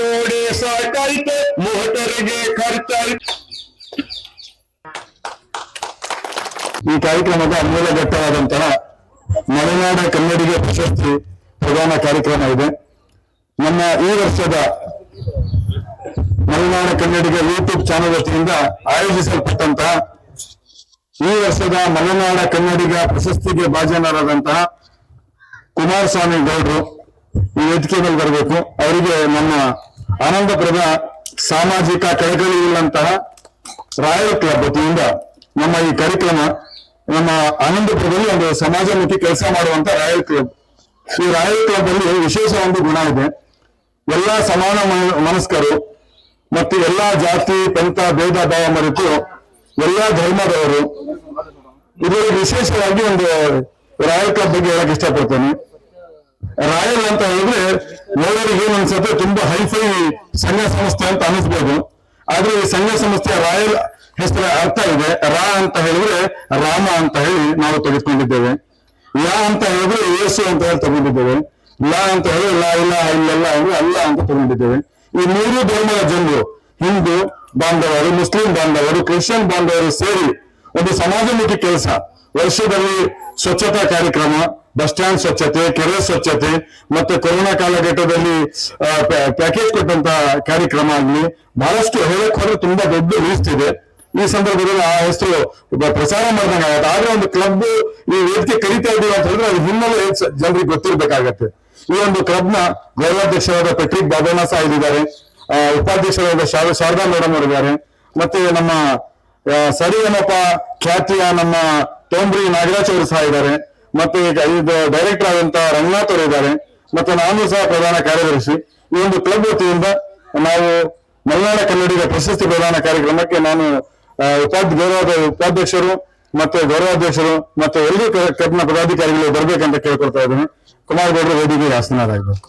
ನೋಡಿ ಸಾಕಾಯ್ತು ಖರ್ಚಾಯ್ತು ಈ ಕಾರ್ಯಕ್ರಮದ ಮೂಲ ಘಟ್ಟವಾದಂತಹ ಮಲೆನಾಡ ಕನ್ನಡಿಗ ಪ್ರಶಸ್ತಿ ಪ್ರದಾನ ಕಾರ್ಯಕ್ರಮ ಇದೆ. ನಮ್ಮ ಈ ವರ್ಷದ ಮಲೆನಾಡ ಕನ್ನಡಿಗ ಯೂಟ್ಯೂಬ್ ಚಾನೆಲ್ ವತಿಯಿಂದ ಆಯೋಜಿಸಲ್ಪಟ್ಟಂತಹ ಈ ವರ್ಷದ ಮಲೆನಾಡ ಕನ್ನಡಿಗ ಪ್ರಶಸ್ತಿಗೆ ಭಾಜನರಾದಂತಹ ಕುಮಾರಸ್ವಾಮಿ ಗೌಡ್ರು ಈ ವೇದಿಕೆ ಮೇಲೆ ಬರಬೇಕು. ಅವರಿಗೆ ನಮ್ಮ ಆನಂದಪುರದ ಸಾಮಾಜಿಕ ಕಳಕಳಿ ಇಲ್ಲಂತಹ ರಾಯಲ್ ಕ್ಲಬ್ ವತಿಯಿಂದ ನಮ್ಮ ಈ ಕಾರ್ಯಕ್ರಮ, ನಮ್ಮ ಆನಂದಪುರದಲ್ಲಿ ಒಂದು ಸಮಾಜಮುಖಿ ಕೆಲಸ ಮಾಡುವಂತ ರಾಯಲ್ ಕ್ಲಬ್ ಈ ರಾಯಲ್ ಕ್ಲಬ್ ಅಲ್ಲಿ ವಿಶೇಷ ಒಂದು ಗುಣ ಇದೆ. ಎಲ್ಲಾ ಸಮಾನ ಮನಸ್ಕರು ಮತ್ತು ಎಲ್ಲಾ ಜಾತಿ, ಪಂಥ, ಭೇದ, ಭಾವ ಮರೆತು ಎಲ್ಲಾ ಧರ್ಮದವರು. ಇದರಲ್ಲಿ ವಿಶೇಷವಾಗಿ ಒಂದು ರಾಯಲ್ ಕ್ಲಬ್ ಬಗ್ಗೆ ಹೇಳಕ್ ಇಷ್ಟಪಡ್ತೇನೆ. ರಾಯಲ್ ಅಂತ ಹೇಳಿದ್ರೆ ಏನ್ ಅನ್ಸುತ್ತೆ ತುಂಬಾ ಹೈಫೈ ಸಂಘ ಸಂಸ್ಥೆ ಅಂತ ಅನಿಸ್ಬೋದು ಆದ್ರೆ ಈ ಸಂಘ ಸಂಸ್ಥೆಯ ರಾಯಲ್ ಹೆಸರ ಅರ್ಥ ಇದೆ. ರಾ ಅಂತ ಹೇಳಿದ್ರೆ ರಾಮ ಅಂತ ಹೇಳಿ ನಾವು ತೆಗೆದುಕೊಂಡಿದ್ದೇವೆ. ಯಾ ಅಂತ ಹೇಳಿದ್ರೆ ಯೇಸು ಅಂತ ಹೇಳಿ ತಗೊಂಡಿದ್ದೇವೆ ಲಾ ಅಂತ ಹೇಳಿ ಲಾ ಇಲ್ಲ ಇಲ್ಲೆಲ್ಲ ಅಂದ್ರೆ ಅಲ್ಲ ಅಂತ ತಗೊಂಡಿದ್ದೇವೆ ಈ ಮೂರು ಧರ್ಮದ ಜನರು, ಹಿಂದೂ ಬಾಂಧವರು, ಮುಸ್ಲಿಂ ಬಾಂಧವರು, ಕ್ರಿಶ್ಚಿಯನ್ ಬಾಂಧವರು ಸೇರಿ ಒಂದು ಸಮಾಜಮುಖಿ ಕೆಲಸ. ವರ್ಷದಲ್ಲಿ ಸ್ವಚ್ಛತಾ ಕಾರ್ಯಕ್ರಮ ಬಸ್ ಸ್ಟ್ಯಾಂಡ್ ಸ್ವಚ್ಛತೆ, ಕೆರೆ ಸ್ವಚ್ಛತೆ ಮತ್ತೆ ಕೊರೋನಾ ಕಾಲಘಟ್ಟದಲ್ಲಿ ಪ್ಯಾಕೇಜ್ ಕೊಟ್ಟಂತ ಕಾರ್ಯಕ್ರಮ ಆಗಲಿ, ಬಹಳಷ್ಟು ಹೇಳಕ್ ಹೋದ್ರೆ ತುಂಬಾ ದೊಡ್ಡ ಇದೆ ಈ ಸಂದರ್ಭದಲ್ಲಿ ಆ ಹೆಸರು ಪ್ರಸಾರ ಮಾಡಿದಂಗೆ ಆಗುತ್ತೆ. ಆದ್ರೆ ಒಂದು ಕ್ಲಬ್ ಈ ವೇದಿಕೆ ಕರಿತಾ ಇದ್ದೀವಿ ಅಂತ ಹೇಳಿದ್ರೆ ಅದು ಹಿನ್ನೆಲೆ ಜನರಿಗೆ ಗೊತ್ತಿರ್ಬೇಕಾಗತ್ತೆ. ಈ ಒಂದು ಕ್ಲಬ್ನ ಗೌರವಾಧ್ಯಕ್ಷರಾದ ಪೆಟ್ರಿಕ್ ಬಾಬೋನಾ ಸಾಹೇಬ್ ಇದ್ದಾರೆ ಉಪಾಧ್ಯಕ್ಷರಾದ ಶಾರ- ಶಾರದಾ ಮೇಡಮ್ ಅವರಿದ್ದಾರೆ. ಮತ್ತೆ ನಮ್ಮ ಸರಿ ಸರಿಗಮಪ ಖ್ಯಾತಿಯ ನಮ್ಮ ತೋಂಬ್ರಿ ನಾಗರಾಜ್ ಅವರು ಸಹ ಇದ್ದಾರೆ. ಮತ್ತೆ ಈಗ ಇದು ಡೈರೆಕ್ಟರ್ ಆದಂತಹ ರಂಗನಾಥ್ ಅವರು ಇದ್ದಾರೆ. ಮತ್ತು ನಾನು ಸಹ ಪ್ರಧಾನ ಕಾರ್ಯದರ್ಶಿ. ಈ ಒಂದು ಕ್ಲಬ್ ವತಿಯಿಂದ ನಾವು ಮಲೆನಾಡ ಕನ್ನಡಿಗ ಪ್ರಶಸ್ತಿ ಪ್ರದಾನ ಕಾರ್ಯಕ್ರಮಕ್ಕೆ ನಾನು ಉಪಾಧ್ಯ ಗೌರವ ಉಪಾಧ್ಯಕ್ಷರು ಮತ್ತೆ ಗೌರವಾಧ್ಯಕ್ಷರು ಮತ್ತೆ ಎಲ್ಲರೂ ಕ್ಲಬ್ನ ಪದಾಧಿಕಾರಿಗಳು ಬರ್ಬೇಕಂತ ಕೇಳ್ಕೊಳ್ತಾ ಇದ್ದೀನಿ. ಕುಮಾರ್ ಗೌಡರು ವೇದಿಕೆಗೆ ಆಸನರಾಗಬೇಕು.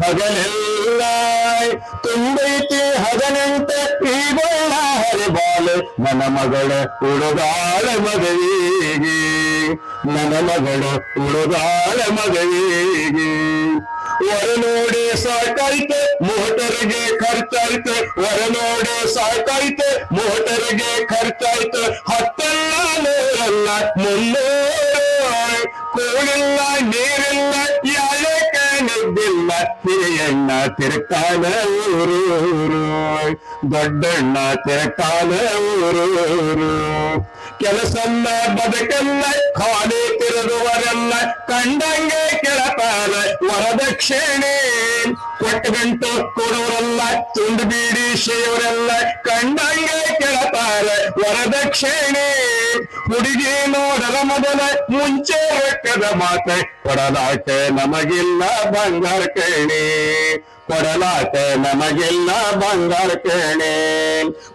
ಹಗಲಿಲ್ಲ, ತುಂಬೈತಿ ಹಗನೆಂಟ ಈ ಬಣ್ಣ ಹರಿಬಾಲೆ ನನ್ನ ಮಗಳ ಉಡುಗಾಳ ಮದುವೆಗೆ ನನ್ನ ಮಗಳ ಉಡುಗಾಳ ಮದುವೆಗೆ ವರ ನೋಡಿ ಸಾಕಾಯ್ತೆ ಮೋಟರಿಗೆ ಖರ್ಚಾಯ್ತೆ. ವರ ನೋಡಿ ಸಾಕಾಯ್ತೆ ಮೋಟರಿಗೆ ಖರ್ಚಾಯ್ತು. ಹತ್ತಲ್ಲ ನೂರಲ್ಲ ಮುನ್ನೂರು. ಕೋಳಿಲ್ಲ ನೀರಿಲ್ಲ ನಿದ್ದಿಲ್ಲ ಹಿರಿಯಣ್ಣ ತಿರುಕಾಲ ಊರೂರು ದೊಡ್ಡಣ್ಣ ತಿರುಕಾಲ ಊರೂರು ಕೆಲಸಲ್ಲ ಬದುಕಲ್ಲ ಖಾಲಿ ತಿರುಗುವರೆಲ್ಲ ಕಂಡಂಗೆ ಕೆಳಪಾಲ ವರದಕ್ಷಿಣೆ ಕೊಟ್ಟ ಗಂಟು ಕೊಡೋರಲ್ಲ, ತುಂಡು ಬೀಡಿ ಶೇವರೆಲ್ಲ ಕಂಡಂಗೆ ಕೆಳಪಾಲ ವರದಕ್ಷಿಣೆ ಹುಡುಗಿ ನೋಡಲ ಮೊದಲ, ಮುಂಚೆ ರೊಕ್ಕದ ಮಾತೆ, ಕೊಡಲಾಕೆ ನಮಗಿಲ್ಲ ಬಂಗಾರ ಕೇಳಿ ಕೊಡಲಾಟ ನಮಗಿಲ್ಲ ಬಂಗಾರ ಕೇಳಿ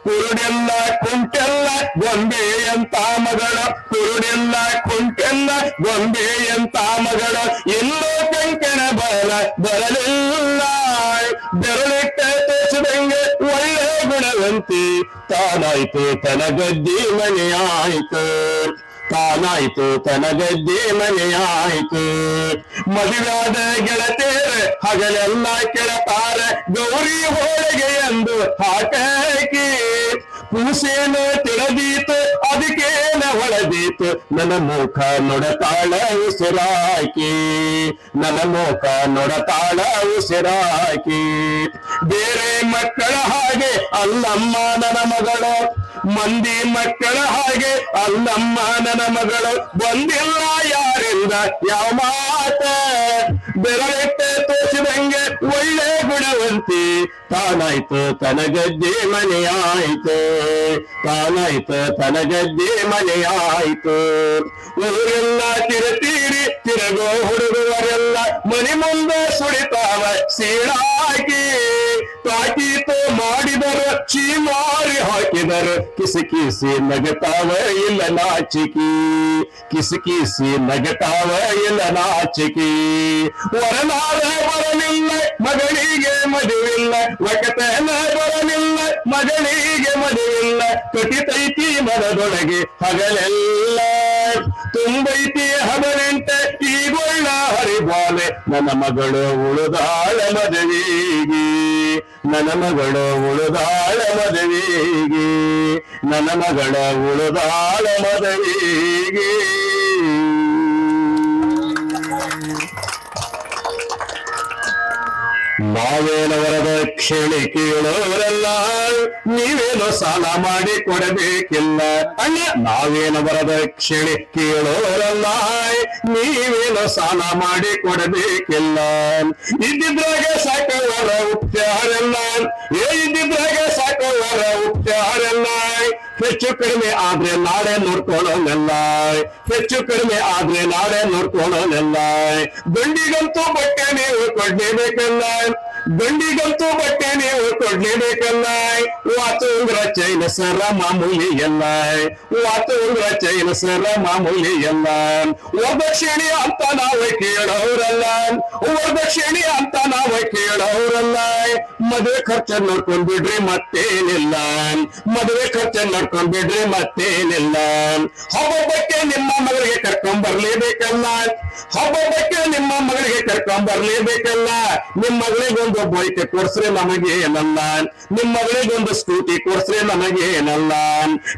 ಕುರುಡೆಲ್ಲ ಕುಂಟೆಲ್ಲ ಗೊಂಬೆ ಅಂತ ಮಗಳ? ಕುರುಡೆಲ್ಲ ಕುಂಟೆಲ್ಲ ಗೊಂಬೆ ಅಂತ ಮಗಳ? ಎಲ್ಲೋ ಕಂಕಣ ಬಲ ಬರಲಿಲ್ಲ. ಬೆರಳಿಟ್ಟ ತೋಚಿದಂಗೆ ಒಳ್ಳೆ ಗುಣವಂತಿ. ತಾನಾಯ್ತು ತನಗದ್ದಿ ಮನೆಯಾಯ್ತು. ತಾನಾಯ್ತು ತನಗದ್ದೆ ಮನೆಯಾಯ್ತು. ಮದುವಾದ ಗೆಳತೇರ ಹಗಲೆಲ್ಲ ಕೆಳತಾರ ಗೌರಿ ಹೋಳಿಗೆ ಎಂದು ಹಾಕಿ. ಪೂಸೇನು ತಿಳದೀತು ಅದಕ್ಕೇನ ಹೊಳದೀತು ನನ್ನ ಮುಖ ನೊಡತಾಳ ಉಸಿರಾಕಿ. ನನ್ನ ಮುಖ ನೊಡತಾಳ ಉಸಿರಾಕಿ. ಬೇರೆ ಮಕ್ಕಳ ಹಾಗೆ ಅಲ್ಲಮ್ಮ ನನ್ನ ಮಗಳು. ಮಂದಿ ಮಕ್ಕಳ ಹಾಗೆ ಅಲ್ಲಮ್ಮ ನನ್ನ ಮಗಳು. ಬಂದಿಲ್ಲ ಯಾರಿಂದ? ಯಾವ ಮಾತ? ಬೆರಳಿಟ್ಟೆ ತೋಚಿದಂಗೆ ಒಳ್ಳೆ ಗುಣವ ಶ್ರೀಮಂತಿ ತಾನಾಯ್ತು ತನಗದ್ದೆ ಮನೆಯಾಯ್ತು. ತಾನಾಯ್ತು ತನಗದ್ದೆ ಮನೆಯಾಯ್ತು ಊರೆಲ್ಲ ತಿರತೀರಿ ತಿರಗೋ ಹುಡುಗರೆಲ್ಲ ಮನೆ ಮುಂದೆ ಸುಳಿತಾವ ಸೀಳಾಗಿ ತಾಕೀತು ಮಾಡಿದರ ಚೀಮಾರಿ ಹಾಕಿದರ ಕಿಸಕಿಸಿ ನಗತಾವ ಇಲ್ಲ ನಾಚಿಕಿ ಕಿಸಕಿಸಿ ನಗತಾವ ಇಲ್ಲ ನಾಚಿಕಿ ವರನಾದ ಬರಲಿಲ್ಲ ಮಗಳಿಗೆ ಮದುವಿಲ್ಲ ಒಕತನ ಬರಲಿಲ್ಲ ಮಗಳಿಗೆ ಮದುವಿಲ್ಲ ಕಟಿತೈತಿ ಮನದೊಳಗೆ ಹಗಲೆಲ್ಲ. ತುಂಬೈತಿ ಹಬನೆಂಟ ಈಗೊಳ್ಳ ಹರಿಬಾಲೆ. ನನ್ನ ಮಗಳು ಉಳುದಾಳ ಮದುವೆಗೆ. ನನ್ನ ಮಗಳು ಉಳುದಾಳ ಮದುವೆಗೆ. ನನ್ನ ಮಗಳ ಉಳುದಾಳ ಮದುವೆಗೆ. ನಾವೇನವರದ ಕ್ಷೇಳಿ ಕೇಳೋರೆಲ್ಲ, ನೀವೇನೋ ಸಾಲ ಮಾಡಿ ಕೊಡಬೇಕಿಲ್ಲ. ಅಣ್ಣ ನಾವೇನವರದ ಕ್ಷೇಳಿ ಕೇಳೋರಲ್ಲ, ನೀವೇನೋ ಸಾಲ ಮಾಡಿ ಕೊಡಬೇಕಿಲ್ಲ. ಇದ್ದಿದ್ರಾಗೆ ಸಾಕವರ ಉಪ್ಚಾರಲ್ಲ, ಏ ಇದ್ದಿದ್ರಾಗೆ ಸಾಕವರ ಉಪ್ಚಾರಲ್ಲ. ಹೆಚ್ಚು ಕಡಿಮೆ ಆದ್ರೆ ನಾಳೆ ನೋಡ್ಕೊಳ್ಳೋನೆಲ್ಲ, ಹೆಚ್ಚು ಕಡಿಮೆ ಆದ್ರೆ ನಾಳೆ ನೋಡ್ಕೊಳ್ಳೋನೆಲ್ಲ. ದುಂಡಿಗಂತೂ ಬಟ್ಟೆ ನೀವು ಕೊಡ್ಲೇಬೇಕಲ್ಲ ಗಂಡಿಗಂತೂ ಬಟ್ಟೆ ನೀವು ಕೊಡ್ಲೇಬೇಕಲ್ಲ. ವಾತು ಉಂಗ್ರ ಚೈನ ಸರ ಮಾಮೂಲಿ ಎಲ್ಲ ವಾತು ಚೈನ ಸರ ಮಾಮೂಲಿ ಎಲ್ಲ ವರದಕ್ಷಿಣೆ ಅಂತ ನಾವು ಕೇಳೋರಲ್ಲ. ವರದಕ್ಷಿಣೆ ಅಂತ ನಾವು ಕೇಳೋರಲ್ಲ. ಮದುವೆ ಖರ್ಚ ನೋಡ್ಕೊಂಡ್ ಬಿಡ್ರಿ ಮತ್ತೇನಿಲ್ಲ. ಮದುವೆ ಖರ್ಚ ನೋಡ್ಕೊಂಡ್ ಬಿಡ್ರಿ ಮತ್ತೇನಿಲ್ಲ ಹಬ್ಬಕ್ಕೆ ನಿಮ್ಮ ಮಗಳಿಗೆ ಕರ್ಕೊಂಡ್ ಬರ್ಲೇಬೇಕಲ್ಲ. ಹಬ್ಬಕ್ಕೆ ನಿಮ್ಮ ಮಗಳಿಗೆ ಕರ್ಕೊಂಡ್ ಬರ್ಲೇಬೇಕಲ್ಲ ನಿಮ್ಮ ಮಗಳಿಗೊಂದು ಬೈಕ್ ಕೊಡ್ಸ್ರೆ ನಮಗೆ ಏನಲ್ಲ? ನಿಮ್ಮ ಮಗಳಿಗೊಂದು ಸ್ಕೂಟಿ ಕೊಡ್ಸ್ರೆ ನಮಗೆ ಏನಲ್ಲ?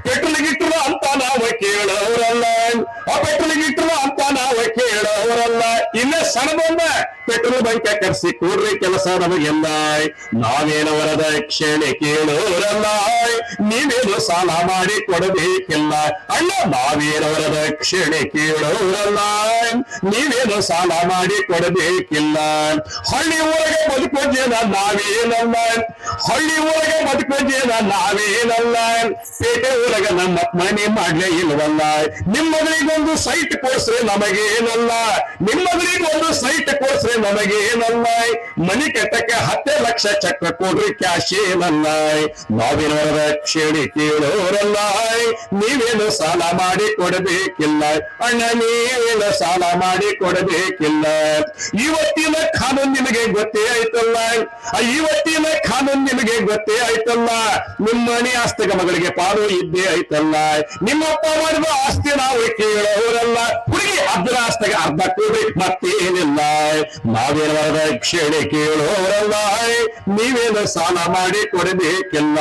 ಪೆಟ್ರೋಲ್ ಗಿಟ್ರು ಅಂತ ನಾವು ಕೇಳೋರಲ್ಲ? ಆ ಪೆಟ್ರೋಲ್ ಗಿಟ್ರು ಅಂತ ನಾವು ಕೇಳೋರಲ್ಲ? ಇನ್ನ ಸಣ್ಣ ಪೆಟ್ರೋಲ್ ಬಂಕ್ ಕರ್ಸಿ ಕೂಡ್ರಿ ಕೆಲಸ ನಮಗೆಲ್ಲ ನಾವೇನವರದ ಕ್ಷಣೆ ಕೇಳೋರಲ್ಲ ನೀವೇನು ಸಾಲ ಮಾಡಿ ಕೊಡಬೇಕಿಲ್ಲ. ಅಣ್ಣ ನಾವೇನವರದ ಕ್ಷಣೆ ಕೇಳೋರಲ್ಲ ನೀವೇನು ಸಾಲ ಮಾಡಿ ಕೊಡಬೇಕಿಲ್ಲ. ಹಳ್ಳಿ ಊರಿಗೆ ಬದುಕೋ ನಾವೇನಲ್ಲ ಹಳ್ಳಿ ಊರಿಗೆ ಬದುಕೋ ನಾವೇನಲ್ಲ ಪೇಟೆ ಊರಗ ನಮ್ಮ ಮನೆ ಮಾಡ್ಲೇ ಇಲ್ವಲ್ಲ ನಿಮ್ಮ ಮಗಳಿಗೊಂದು ಸೈಟ್ ಕೊಡ್ಸ್ರೆ ನಮಗೇನಲ್ಲ. ನಿಮ್ಮ ಮಗಳಿಗೊಂದು ಸೈಟ್ ಕೊಡ್ಸ್ರಿ ನಮಗೆ ಏನಲ್ಲ? ಮನಿ ಕಟ್ಟಕ್ಕೆ ಹತ್ತೇ ಲಕ್ಷ ಚಕ್ರ ಕೊಡ್ರಿ, ಕ್ಯಾಶ್ ಏನಲ್ಲ? ನಾವಿನವರ ಕ್ಷೇಣಿ ಕೇಳೋರಲ್ಲ ನೀವೇನು ಸಾಲ ಮಾಡಿ ಕೊಡಬೇಕಿಲ್ಲ? ಅಣ್ಣ, ನೀವೇನು ಸಾಲ ಮಾಡಿ ಕೊಡಬೇಕಿಲ್ಲ? ಇವತ್ತಿನ ಕಾನೂನು ನಿಮಗೆ ಗೊತ್ತೇ ಆಯ್ತಲ್ಲ? ಇವತ್ತಿನ ಕಾನೂನು ನಿಮಗೆ ಗೊತ್ತೇ ಆಯ್ತಲ್ಲ? ನಿಮ್ಮ ಮನೆ ಆಸ್ತಿಗ ಮಗಳಿಗೆ ಪಾಲು ಇದ್ದೇ ಆಯ್ತಲ್ಲ? ನಿಮ್ಮಪ್ಪ ಮಾಡಿದ ಆಸ್ತಿ ನಾವು ಕೇಳೋರಲ್ಲ. ಹುಡುಗಿ ಅದ್ರ ಆಸ್ತಿಗೆ ಅರ್ಧ ಕೊಡ್ರಿ ಮತ್ತೇನಿಲ್ಲ ನಾವೇನವರ ವರದಕ್ಷಿಣೆ ಕೇಳೋರಲ್ಲ ನೀವೇನು ಸಾಲ ಮಾಡಿ ಕೊಡಬೇಕಿಲ್ಲ.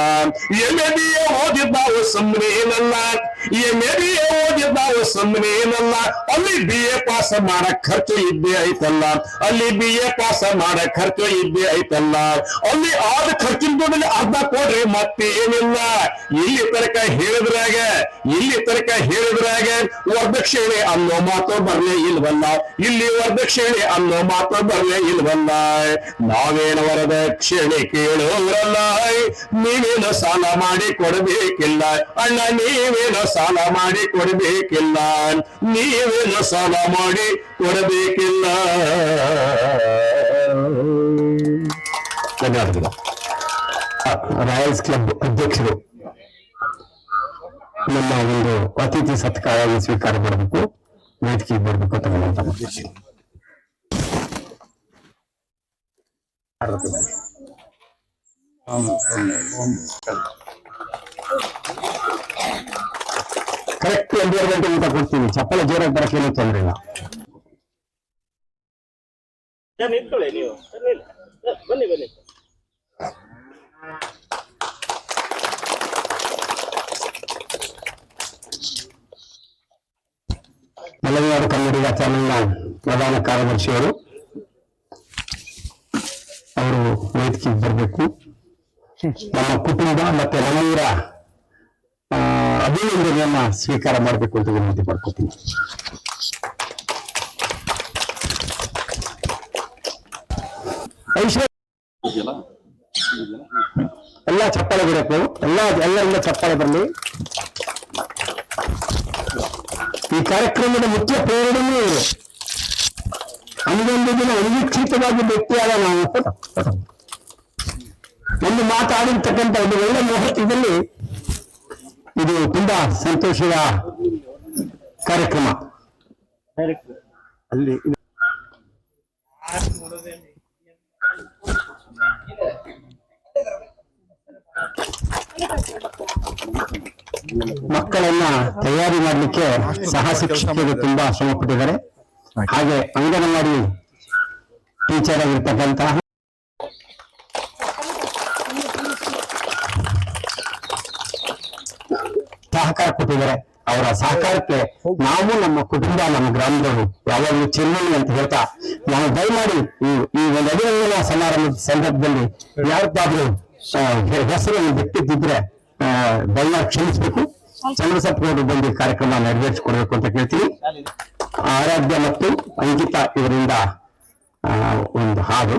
ಎಂ ಎ ಸುಮ್ಮನೆ ಎ ಎಂ ಎ ನಾವು ಸುಮ್ಮನೇನಲ್ಲ ಅಲ್ಲಿ ಬಿ ಎ ಪಾಸ್ ಮಾಡಕ್ ಖರ್ಚು ಇದ್ದೇ ಐತಲ್ಲ. ಅಲ್ಲಿ ಬಿ ಎ ಪಾಸ್ ಮಾಡಕ್ ಖರ್ಚು ಇದ್ದೇ ಐತಲ್ಲ. ಅಲ್ಲಿ ಆದ ಖರ್ಚಿನ ದುಡ್ಡಲ್ಲಿ ಅರ್ಧ ಕೊಡ್ರಿ ಮತ್ತೇನಿಲ್ಲ. ಇಲ್ಲಿ ತನಕ ಹೇಳಿದ್ರಾಗ, ಇಲ್ಲಿ ತನಕ ಹೇಳಿದ್ರಾಗ ವರದಕ್ಷಿಣೆ ಅನ್ನೋ ಮಾತು ಬರ್ಲೇ ಇಲ್ವಲ್ಲ. ಇಲ್ಲಿ ವರದಕ್ಷಿಣೆ ಅನ್ನೋ ಮಾತು ಬರ್ಲೇ ಇಲ್ವಲ್ಲ. ನಾವೇನು ವರದಕ್ಷಿಣೆ ಕೇಳೋರಲ್ಲ ನೀವೇನು ಸಾಲ ಮಾಡಿ ಕೊಡಬೇಕಿಲ್ಲ. ಅಣ್ಣ, ನೀವೇನು ಸಾಲ ಮಾಡಿ ಕೊಡಬೇಕಿಲ್ಲ. ನೀವೇನು ಸಾಲ ಮಾಡಿ ಕೊಡಬೇಕಿಲ್ಲ. ಧನ್ಯವಾದಗಳು. ರಾಯಲ್ಸ್ ಕ್ಲಬ್ ಅಧ್ಯಕ್ಷರು ನಮ್ಮ ಒಂದು ಅತಿಥಿ ಸತ್ಕಾರವಾಗಿ ಸ್ವೀಕಾರ ಮಾಡಬೇಕು. ವೇದಿಕೆಗೆ ಬರಬೇಕು ಅಂತ ವಿನಂತಿ ಮಾಡ್ತೀನಿ. ಕರೆಕ್ಟ್ ಒಂದೂವರೆ ಗಂಟೆ ಊಟ ಕೊಡ್ತೀನಿ. ಚಪ್ಪಲ ಜೋರಾಗಿ ಬರಕ್ಕೆ ಏನೂ ತೊಂದರೆ ಇಲ್ಲ. ನಿಂತ್ಕೊಳ್ಳಿ ನೀವು. ಬನ್ನಿ ಬನ್ನಿ. ಮಲೆನಾಡು ಕನ್ನಡಿಗ ಚಾನೆಲ್ನ ಪ್ರಧಾನ ಕಾರ್ಯದರ್ಶಿಯವರು ಅವರು ವೇದಿಕೆಗೆ ಬರಬೇಕು. ನಮ್ಮ ಕುಟುಂಬ ಮತ್ತೆ ನಮ್ಮೂರ ಆ, ಅಭಿನಂದನೆಯನ್ನ ಸ್ವೀಕಾರ ಮಾಡಬೇಕು ಅಂತ ವಿನಂತಿ ಮಾಡ್ಕೊತೀನಿ. ಎಲ್ಲ ಚಪ್ಪಾಳೆ ಬಿಡಬೇಕು ಎಲ್ಲ ಎಲ್ಲರಿಂದ ಚಪ್ಪಾಳೆ ಬರಲಿ. ಈ ಕಾರ್ಯಕ್ರಮದ ಮುಖ್ಯ ಪ್ರೇರಣೆಯೇ ಇವರು ಅಂದೊಂದು ದಿನ ಅನಿರೀಕ್ಷಿತವಾಗಿ ಭೇಟಿಯಾದ ನಾವು. ಒಂದು ಮಾತಾಡಿರ್ತಕ್ಕಂಥ ಒಂದು ಒಳ್ಳೆ ಮುಹೂರ್ತದಲ್ಲಿ ಇದು ತುಂಬಾ ಸಂತೋಷದ ಕಾರ್ಯಕ್ರಮ. ಅಲ್ಲಿ ಮಕ್ಕಳನ್ನ ತಯಾರಿ ಮಾಡಲಿಕ್ಕೆ ಸಹ ಶಿಕ್ಷಕರು ತುಂಬಾ ಶ್ರಮ ಪಟ್ಟಿದ್ದಾರೆ. ಹಾಗೆ ಅಂಗನವಾಡಿ ಟೀಚರ್ ಆಗಿರ್ತಕ್ಕಂತಹ ಅವರ ಸಹಕಾರಕ್ಕೆ ನಾವು ನಮ್ಮ ಕುಟುಂಬ, ನಮ್ಮ ಗ್ರಾಮದವರು ಯಾವಾಗಲೂ ಚಿನ್ನಣಿ ಅಂತ ಹೇಳ್ತಾ ನಾವು ದಯಮಾಡಿ ಈ ಒಂದು ಅಭಿನಂದನಾ ಸಮಾರಂಭದ ಸಂದರ್ಭದಲ್ಲಿ ಯಾರದ್ದಾದ್ರೂ ಹೆಸರನ್ನು ಬಿಟ್ಟಿದ್ದಿದ್ರೆ ದಯಮಾ ದಯಮಾಡಿ ಕ್ಷಮಿಸಬೇಕು. ಚಂದ್ರಸಪ್ಪನವರು ಬಂದು ಕಾರ್ಯಕ್ರಮ ನೆರವೇರಿಸಿಕೊಡ್ಬೇಕು ಅಂತ ಕೇಳ್ತೀವಿ ಆರಾಧ್ಯ ಮತ್ತು ಅಂಕಿತ ಇವರಿಂದ ಒಂದು ಹಾಡು.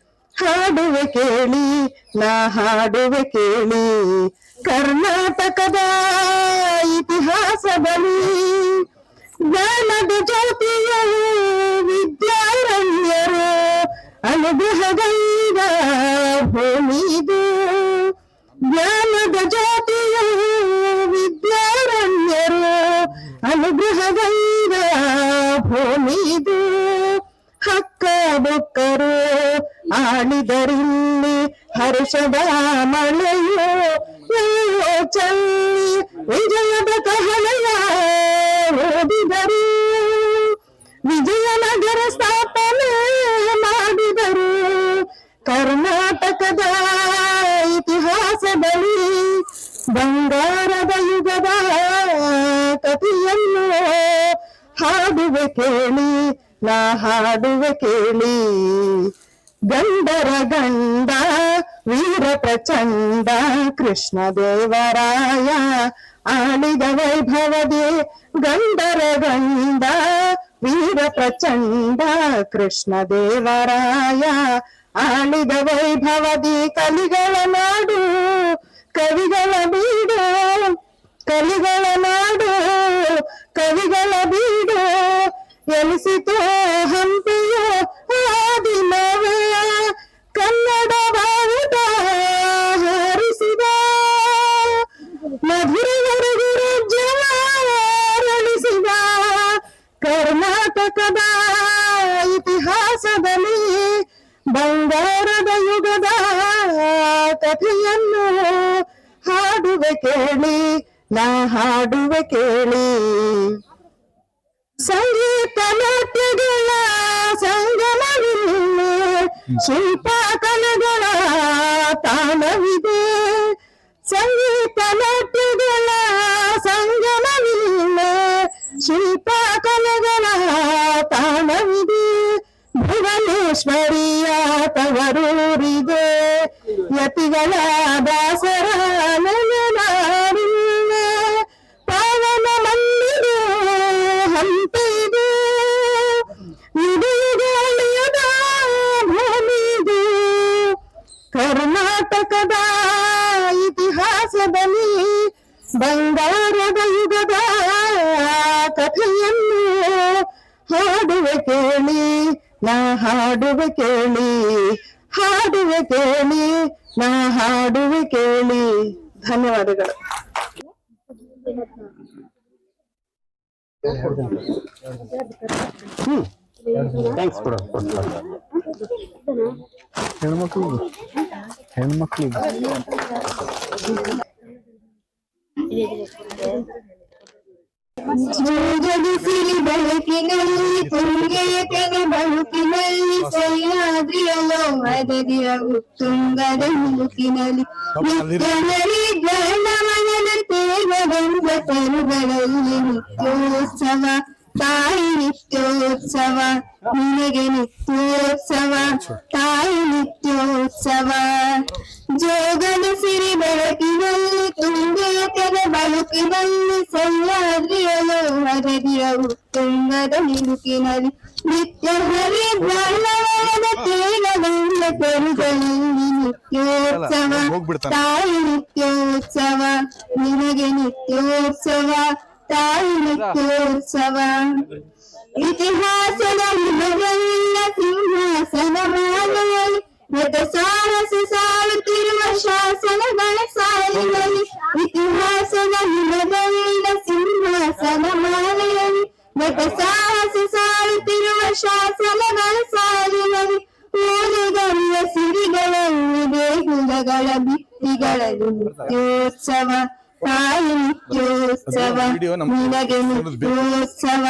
ಹಾಡುವೆ ಕೇಳಿ, ನಾ ಹಾಡುವೆ ಕೇಳಿ. ಕರ್ನಾಟಕದ ಇತಿಹಾಸದಲ್ಲಿ ಜ್ಞಾನದ ಜ್ಯೋತಿಯ ವಿದ್ಯಾರಣ್ಯರು ಅನುಗ್ರಹಗೈದ ಭೂಮಿದು. ಜ್ಞಾನದ ಜ್ಯೋತಿಯ ವಿದ್ಯಾರಣ್ಯರು ಅನುಗ್ರಹಗೈದ ಭೂಮಿದು. ಹಕ್ಕ ಬುಕ್ಕರು ಆಳಿದರಿಲ್ಲಿ ಹರ್ಷದ ಮಳೆಯು ಎಲ್ಲೋ ಚಲ್ಲಿ ವಿಜಯದ ಕಹಳೆಯ ಓದಿದರು ವಿಜಯನಗರ ಸ್ಥಾಪನೆ ಮಾಡಿದರು ಕರ್ನಾಟಕದ ಇತಿಹಾಸದಲ್ಲಿ ಬಂಗಾರದ ಯುಗದ ಕಥೆಯನ್ನು ಹಾಡುವೆ ಕೇಳಿ ನಾ ಹಾಡುವೆ ಕೇಳಿ ಗಂಡರ ಗಂಡ ವೀರ ಪ್ರಚಂಡ ಕೃಷ್ಣ ದೇವರಾಯ ಆಳಿದ ವೈಭವದೆ ಗಂಡರ ಗಂಡ ವೀರ ಪ್ರಚಂಡ ಕೃಷ್ಣ ದೇವರಾಯ ಆಳಿದ ವೈಭವದಿ ಕಲಿಗಳ ನಾಡು ಕವಿಗಳ ಬೀಡು ಕಲಿಗಳ ನಾಡು ಕವಿಗಳ ಬೀಡು ಎನಿಸಿತು ಹಂಪಿಯು ಕಥೆಯನ್ನು ಹಾಡುವೆ ಕೇಳಿ, ನಾ ಹಾಡುವೆ ಕೇಳಿ. ಸಂಗೀತ ನಾಟ್ಯಗಳ ಸಂಗಮವಿಲ್ಲ ಶಿಲ್ಪ ಕಲೆಗಳ ತಾಣವಿದೆ. ಸಂಗೀತ ನಾಟ್ಯಗಳ ಸಂಗಮವಿಲ್ಲ ಶಿಲ್ಪ ಕಲೆಗಳ ತಾಣವಿದೆ. ಭುವನೇಶ್ವರಿಯ ತವರೂರಿದೆ. ಯತಿಗಳ ದಾಸರ ನೆನೆದಾರಿಲ್ಲೇ ಪಾವನ ಮಲ್ಲಿಗೆ ಹಂಪಿದೆ. ಇಡೀಗಳಿಯದ ಭೂಮಿದು ಕರ್ನಾಟಕದ ಇತಿಹಾಸದಲ್ಲಿ ಬಂಗಾರದ ಯುಗದ ಕಥೆಯನ್ನು ಹಾಡುವೆ ಕೇಳಿ, ನಾ ಹಾಡುವೆ ಕೇಳಿ ಹಾಡುವೆ ಕೇಳಿ. ನಾ ಹಾಡುವೆ ಕೇಳಿ. ಧನ್ಯವಾದಗಳು. ಥ್ಯಾಂಕ್ಸ್ ಹೆಣ್ಮಕ್ಳಿಗೆ. ಜಗದಿಸಿರಿ ಬೆಳಕಿನಲ್ಲಿ ತುಂಗೆಯ ತೆನೆ ಬಳುಕಿನಲ್ಲಿ ಸಹ್ಯಾದ್ರಿಯ ಲೋಹದದಿಯ ಉತ್ತುಂಗದ ಮುಲುಕಿನಲ್ಲಿ ನಿತ್ಯನರಿ ಗಂಡಮನದಲ್ಲಿ ತೇಗದಂಗ ತರುಗಳಲ್ಲಿ ನಿತ್ಯೋತ್ಸವ ತಾಯಿ ನಿತ್ಯೋತ್ಸವ ನಿನಗೆ ನಿತ್ಯೋತ್ಸವ ತಾಯಿ ನಿತ್ಯೋತ್ಸವ. ಜೋಗದ ಸಿರಿ ಬೆಳಕಿನಲ್ಲಿ ತುಂಬೇತದ ಬಳುಕಿನಲ್ಲಿ ಸಹ್ಯಾದ್ರಿಯಲು ಹರದಿರವು ತುಂಗದ ನಿಲುಕಿನಲ್ಲಿ. ನಿತ್ಯ ಹರಿ ಬ್ರಹ್ಮವರದ ತೇಗದಂಗ ತರುಗಳಲ್ಲಿ ನಿತ್ಯೋತ್ಸವ ತಾಯಿ ನಿತ್ಯೋತ್ಸವ ನಿನಗೆ ನಿತ್ಯೋತ್ಸವ. ತಾಯಿ ನಿತ್ಯೋತ್ಸವ ಇತಿಹಾಸದ ಯುಗವೆಲ್ಲ ಸಿಂಹಾಸನ ಮಾಲೆಯಲ್ಲಿ ಮೃತ ನಿನಗೆ ನಿತ್ಯೋತ್ಸವ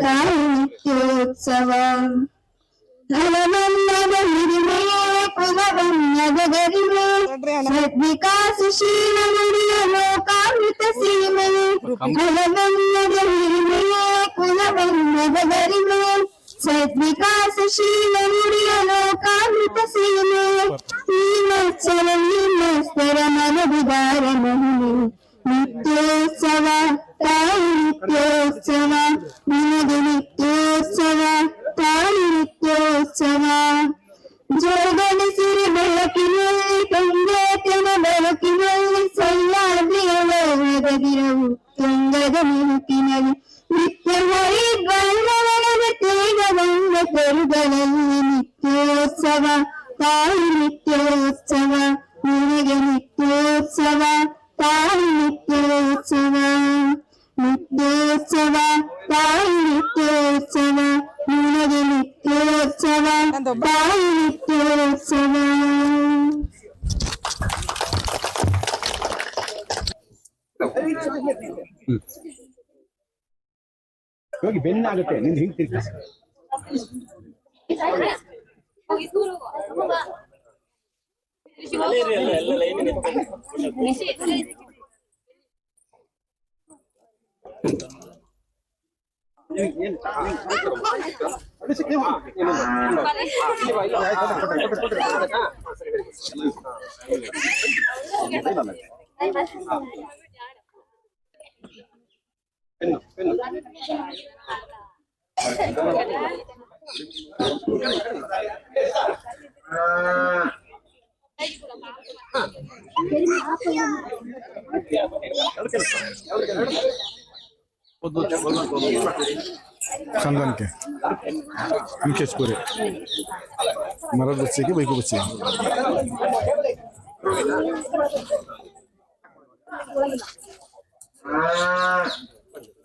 ತಾಯಿ ನಿತ್ಯೋತ್ಸವ ಹಲವನ್ನದ ಹಿರಿಮೆಯೇ ಕುಲವನ್ನದ ಗರಿಮೆ ಸದ್ವಿಕಾಸಶೀಲ ನುಡಿಯ ಲೋಕಾಮೃತ ಸೀಮೆಯೇ ಹಲವನ್ನದ ಹಿರಿಮೆಯೇ ಕುಲವನ್ನದ ಗರಿಮೆ ಸದ್ವಿಕಾಸಶೀಲ ನುಡಿಯ ಲೋಕಾಮೃತ ಸೀಮೆ ಈ ಮತ್ಸರ ಮಸ್ತರ ಮನವಿದಾರ ಮಹಿಮೆ ನಿತ್ಯೋತ್ಸವ ತಾಯಿ ನಿತ್ಯೋತ್ಸವ ನಿನಗೆ ನಿತ್ಯೋತ್ಸವ ತಾಯಿ ನಿತ್ಯೋತ್ಸವ ಜೋಗದ ಸಿರಿ ಬೆಳಕಿನಲ್ಲಿ ತಂಗೇತನ ಬೆಳಕಿನಲ್ಲಿ ಸಹ್ಯಾದ್ರಿಯದಿರವು ತುಂಗದ ಮಿನುಕಿನಲ್ಲಿ ನಿತ್ಯ ಹರಿ ಗಂಧವನದ ತೇಗವಂಗ ತೆರುಗಳಲ್ಲಿ ನಿತ್ಯೋತ್ಸವ ತಾಯಿ ನಿತ್ಯೋತ್ಸವ ಹೋಗಿ ಬೆನ್ನಾಗುತ್ತೆ ನಿಂದು ಹಿಂಗ್ ತಿರ್ಗಿ ಅಲ್ಲಿರಿ, ಅಲ್ಲ সন্তানকে নিকেশ করে মারার বাচ্চাকে বৈকু বাচ্চা Ah